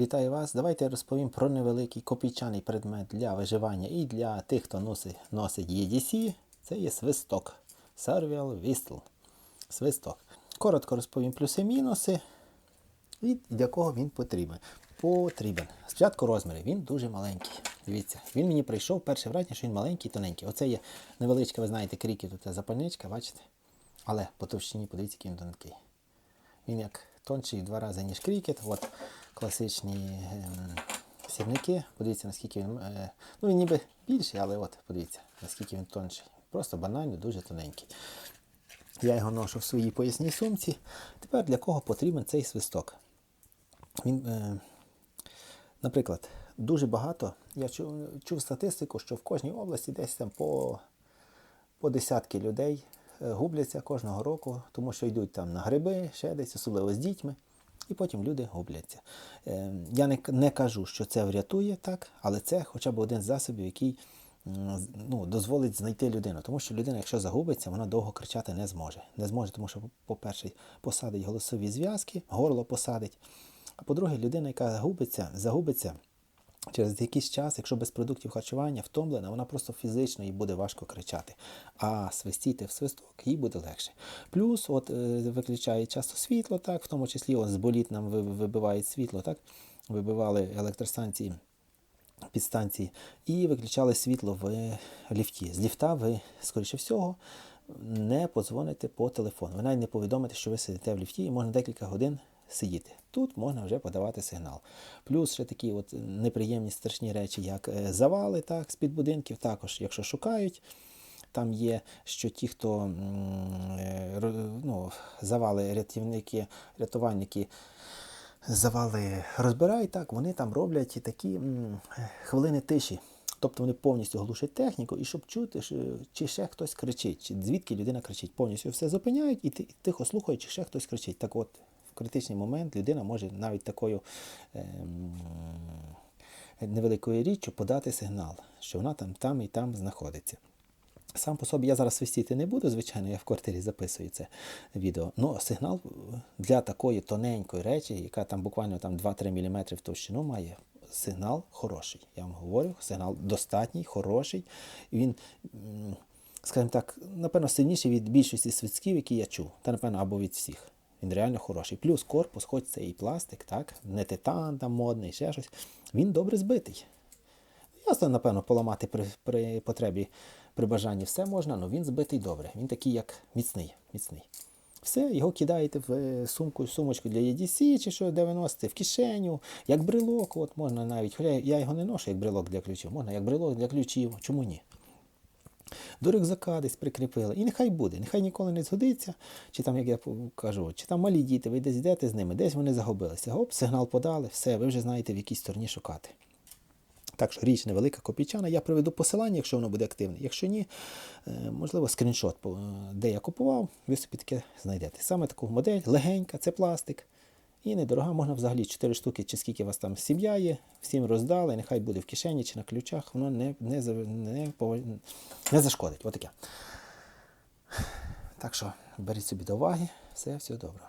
Вітаю вас! Давайте я розповім про невеликий копійчаний предмет для виживання і для тих, хто носить, носить EDC. Це є свисток. Survival Whistle. Свисток. Коротко розповім плюси-мінуси і для кого він потрібен. Потрібен. Спочатку розміри. Він дуже маленький. Дивіться, він мені прийшов перше враження, що він маленький, тоненький. Оце є невеличка, ви знаєте, кріків, тут запальничка, бачите? Але по товщині, подивіться, який він тонкий. Він як тонший в два рази, ніж крікет. От класичні ем, сірники. Подивіться, наскільки він. Е, ну він ніби більший, але от подивіться, наскільки він тонший. Просто банально дуже тоненький. Я його ношу в своїй поясній сумці. Тепер для кого потрібен цей свисток? Він, е, наприклад, дуже багато. Я чув, чув статистику, що в кожній області десь там по, по десятки людей е, губляться кожного року, тому що йдуть там на гриби, ще десь, особливо з дітьми, і потім люди губляться. Е, я не, не кажу, що це врятує так, але це хоча б один з засобів, який ну, дозволить знайти людину. Тому що людина, якщо загубиться, вона довго кричати не зможе. Не зможе, тому що, по-перше, посадить голосові зв'язки, горло посадить. А по-друге, людина, яка загубиться, загубиться. Через якийсь час, якщо без продуктів харчування втомлена, вона просто фізично їй буде важко кричати. А свистіти в свисток їй буде легше. Плюс, от е, виключає часто світло, так, в тому числі от, з боліт нам ви- вибивають світло, так, вибивали електростанції підстанції і виключали світло в ліфті. З ліфта ви, скоріше всього, не подзвоните по телефону. Ви навіть не повідомите, що ви сидите в ліфті і можна декілька годин сидіти. Тут можна вже подавати сигнал. Плюс ще такі от неприємні страшні речі, як е, завали так, з-під будинків, також, якщо шукають. Там є, що ті, хто е, ну, завали рятівники, рятувальники завали розбирають, так, вони там роблять такі хвилини тиші. Тобто вони повністю глушать техніку, і щоб чути, чи ще хтось кричить, чи звідки людина кричить. Повністю все зупиняють і тихо слухають, чи ще хтось кричить. Так от, критичний момент людина може навіть такою ем, невеликою річчю подати сигнал, що вона там, там і там знаходиться. Сам по собі я зараз свистіти не буду, звичайно, я в квартирі записую це відео. Ну, сигнал для такої тоненької речі, яка там буквально там 2-3 мм в товщину має, сигнал хороший. Я вам говорю, сигнал достатній, хороший. Він, скажімо так, напевно, сильніший від більшості свистків, які я чув. Та, напевно, або від всіх. Він реально хороший. Плюс корпус, хоч це і пластик, так, не титан там модний, ще щось. Він добре збитий. Ясно, напевно, поламати при, при потребі, при бажанні все можна, але він збитий добре. Він такий, як міцний. міцний. Все, його кидаєте в е, сумку, сумочку для EDC чи що, де ви носите, в кишеню, як брелок, от можна навіть, я його не ношу як брелок для ключів, можна як брелок для ключів, чому ні? До рюкзака десь прикріпили. І нехай буде, нехай ніколи не згодиться, чи там, як я кажу, чи там малі діти, ви десь йдете з ними, десь вони загубилися. Гоп, сигнал подали, все, ви вже знаєте, в якій стороні шукати. Так що річ невелика копійчана. Я приведу посилання, якщо воно буде активне. Якщо ні, е, можливо, скріншот, де я купував, ви собі таке знайдете. Саме таку модель, легенька, це пластик. І недорога, можна взагалі 4 штуки, чи скільки у вас там сім'я є, всім роздали, нехай буде в кишені чи на ключах, воно не, не, не, не зашкодить. Отаке. Так що беріть собі до уваги, все, все добре.